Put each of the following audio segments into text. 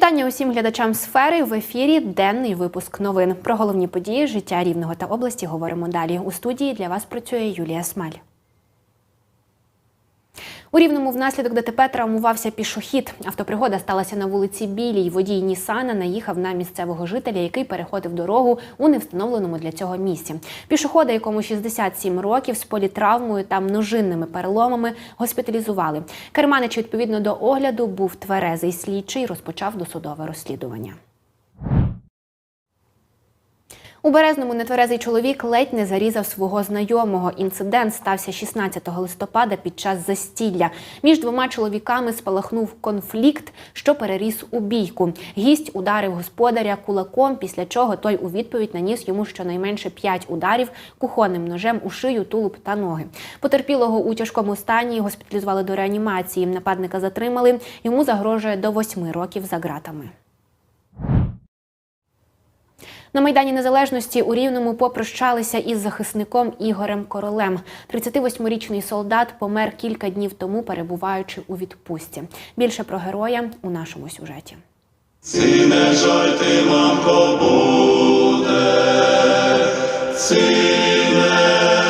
Вітання усім глядачам сфери в ефірі. Денний випуск новин. Про головні події життя рівного та області говоримо далі. У студії для вас працює Юлія Смаль. У Рівному внаслідок ДТП травмувався пішохід. Автопригода сталася на вулиці Білій. Водій Нісана наїхав на місцевого жителя, який переходив дорогу у невстановленому для цього місці. Пішохода, якому 67 років, з політравмою та множинними переломами госпіталізували. Керманич, відповідно до огляду, був тверезий слідчий, розпочав досудове розслідування. У Березному нетверезий чоловік ледь не зарізав свого знайомого. Інцидент стався 16 листопада під час застілля. Між двома чоловіками спалахнув конфлікт, що переріс у бійку. Гість ударив господаря кулаком, після чого той у відповідь наніс йому щонайменше 5 ударів кухонним ножем у шию, тулуб та ноги. Потерпілого у тяжкому стані госпіталізували до реанімації. Нападника затримали. Йому загрожує до 8 років за ґратами. На Майдані Незалежності у Рівному попрощалися із захисником Ігорем Королем. 38-річний солдат помер кілька днів тому, перебуваючи у відпустці. Більше про героя у нашому сюжеті. Сине жаль ти, мамко, буде, сине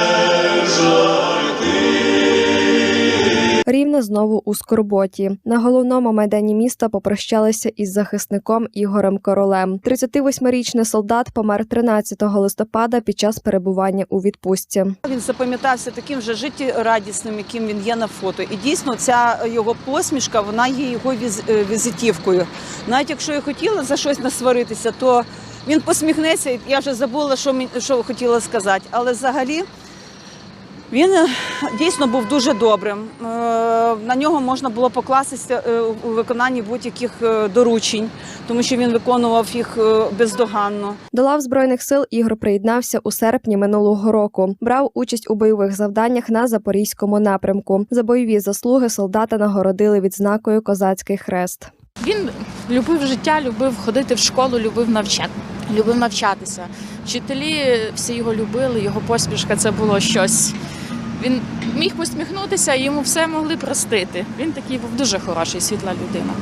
Рівне знову у скорботі. На головному майдані міста попрощалися із захисником Ігорем Королем. 38-річний солдат помер 13 листопада під час перебування у відпустці. Він запам'ятався таким же життєрадісним, яким він є на фото. І дійсно, ця його посмішка вона є його е, візитівкою. Навіть якщо я хотіла за щось насваритися, то він посміхнеться. Я вже забула, що хотіла сказати. Але взагалі. Він е, дійсно був дуже добрим. Е, На нього можна було покластися е, у виконанні будь-яких доручень, тому що він виконував їх бездоганно. До лав збройних сил Ігор приєднався у серпні минулого року. Брав участь у бойових завданнях на запорізькому напрямку. За бойові заслуги солдата нагородили відзнакою Козацький хрест. Він любив життя, любив ходити в школу, любив навчати, любив навчатися. Вчителі всі його любили, його посмішка це було щось. Він міг посміхнутися, йому все могли простити. Він такий був дуже хороший, світла людина.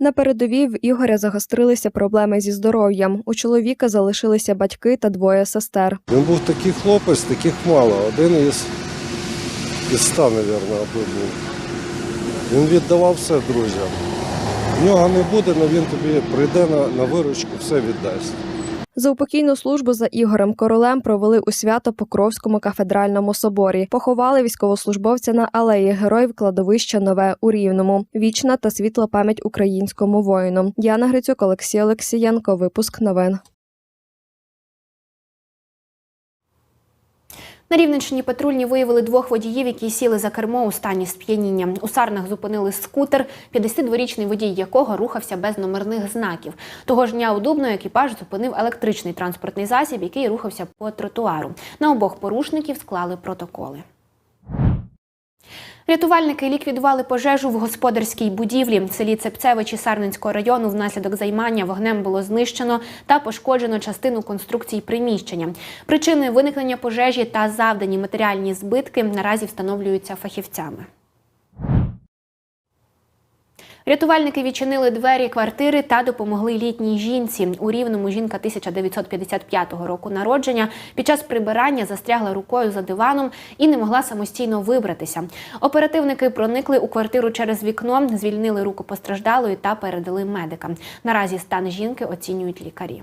На передовій в Ігоря загострилися проблеми зі здоров'ям. У чоловіка залишилися батьки та двоє сестер. Він був такий хлопець, таких мало. Один із, із ста, мабуть, аби був. Він віддавав все друзям. В нього не буде, але він тобі прийде на, на виручку, все віддасть. За упокійну службу за Ігорем Королем провели у свято Покровському кафедральному соборі. Поховали військовослужбовця на алеї героїв кладовища Нове у Рівному. Вічна та світла пам'ять українському воїну. Яна Грицюк, Олексій Олексієнко. Випуск новин. На Рівненщині патрульні виявили двох водіїв, які сіли за кермо у стані сп'яніння. У Сарнах зупинили скутер, 52-річний водій якого рухався без номерних знаків. Того ж дня у Дубно екіпаж зупинив електричний транспортний засіб, який рухався по тротуару. На обох порушників склали протоколи. Рятувальники ліквідували пожежу в господарській будівлі. В селі Цепцевичі Сарненського району внаслідок займання вогнем було знищено та пошкоджено частину конструкцій приміщення. Причини виникнення пожежі та завдані матеріальні збитки наразі встановлюються фахівцями. Рятувальники відчинили двері квартири та допомогли літній жінці. У рівному жінка 1955 року народження під час прибирання застрягла рукою за диваном і не могла самостійно вибратися. Оперативники проникли у квартиру через вікно, звільнили руку постраждалої та передали медикам. Наразі стан жінки оцінюють лікарі.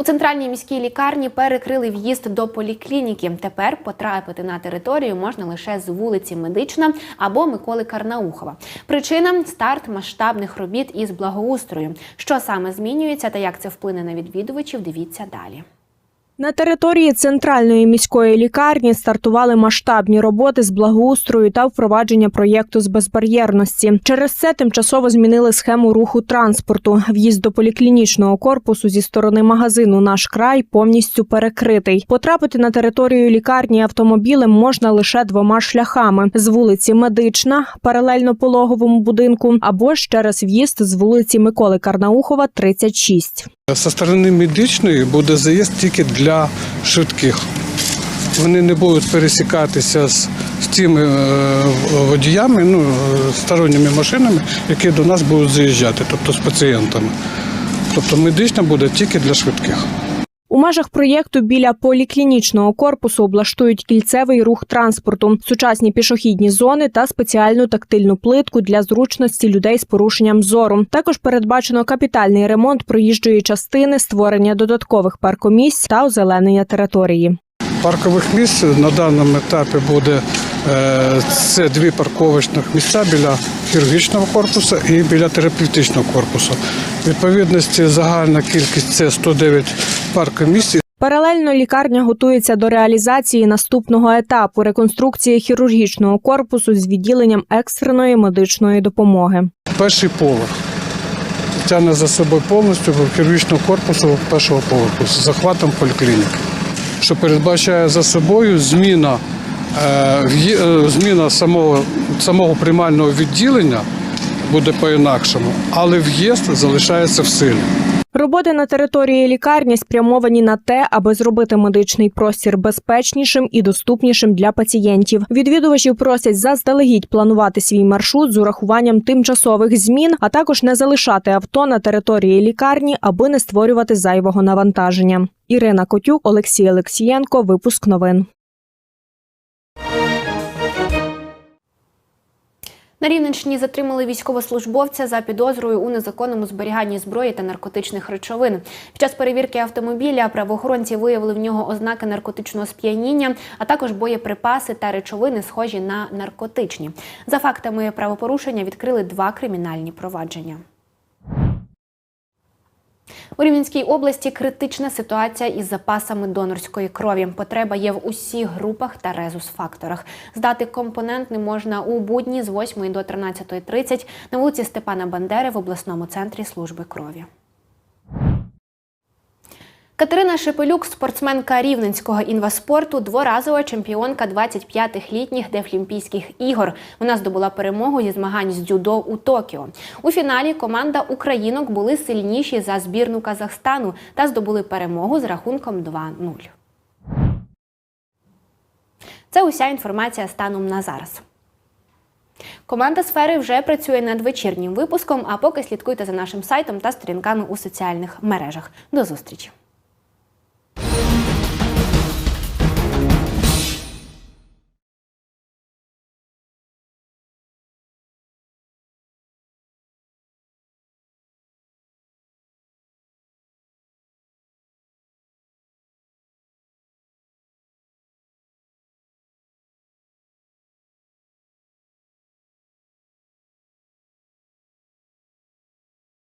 У центральній міській лікарні перекрили в'їзд до поліклініки. Тепер потрапити на територію можна лише з вулиці Медична або Миколи Карнаухова. Причина старт масштабних робіт із благоустрою. Що саме змінюється та як це вплине на відвідувачів, дивіться далі. На території центральної міської лікарні стартували масштабні роботи з благоустрою та впровадження проєкту з безбар'єрності. Через це тимчасово змінили схему руху транспорту. В'їзд до поліклінічного корпусу зі сторони магазину Наш край повністю перекритий. Потрапити на територію лікарні автомобілем можна лише двома шляхами: з вулиці Медична, паралельно пологовому будинку, або ж через в'їзд з вулиці Миколи Карнаухова, 36. Со сторони медичної буде заїзд тільки для швидких. вони не будуть пересікатися з, тими е, водіями, ну, е, сторонніми машинами, які до нас будуть заїжджати, тобто з пацієнтами. Тобто медична буде тільки для швидких. У межах проєкту біля поліклінічного корпусу облаштують кільцевий рух транспорту, сучасні пішохідні зони та спеціальну тактильну плитку для зручності людей з порушенням зору. Також передбачено капітальний ремонт проїжджої частини, створення додаткових паркомісць та озеленення території. Паркових місць на даному етапі буде е, це дві парковочних місця біля хірургічного корпусу і біля терапевтичного корпусу. Відповідності загальна кількість це 109 паркомісць. Паралельно лікарня готується до реалізації наступного етапу реконструкції хірургічного корпусу з відділенням екстреної медичної допомоги. Перший поверх тягне за собою повністю хірургічного корпусу першого поверху з захватом поліклініки, що передбачає за собою зміна, е, е, зміна самого, самого приймального відділення буде по-інакшому, але в'їзд залишається в силі. Роботи на території лікарні спрямовані на те, аби зробити медичний простір безпечнішим і доступнішим для пацієнтів. Відвідувачів просять заздалегідь планувати свій маршрут з урахуванням тимчасових змін, а також не залишати авто на території лікарні, аби не створювати зайвого навантаження. Ірина Котюк, Олексій Олексієнко. Випуск новин. На Рівненщині затримали військовослужбовця за підозрою у незаконному зберіганні зброї та наркотичних речовин. Під час перевірки автомобіля правоохоронці виявили в нього ознаки наркотичного сп'яніння, а також боєприпаси та речовини, схожі на наркотичні. За фактами правопорушення відкрили два кримінальні провадження. У Рівненській області критична ситуація із запасами донорської крові. Потреба є в усіх групах та резус-факторах. Здати компонент не можна у будні з 8 до 13.30 на вулиці Степана Бандери в обласному центрі служби крові. Катерина Шепелюк, спортсменка рівненського інваспорту, дворазова чемпіонка 25-х літніх Дефлімпійських ігор. Вона здобула перемогу зі змагань з дзюдо у Токіо. У фіналі команда українок були сильніші за збірну Казахстану та здобули перемогу з рахунком 2-0. Це уся інформація станом на зараз. Команда сфери вже працює над вечірнім випуском. А поки слідкуйте за нашим сайтом та сторінками у соціальних мережах. До зустрічі! Thank you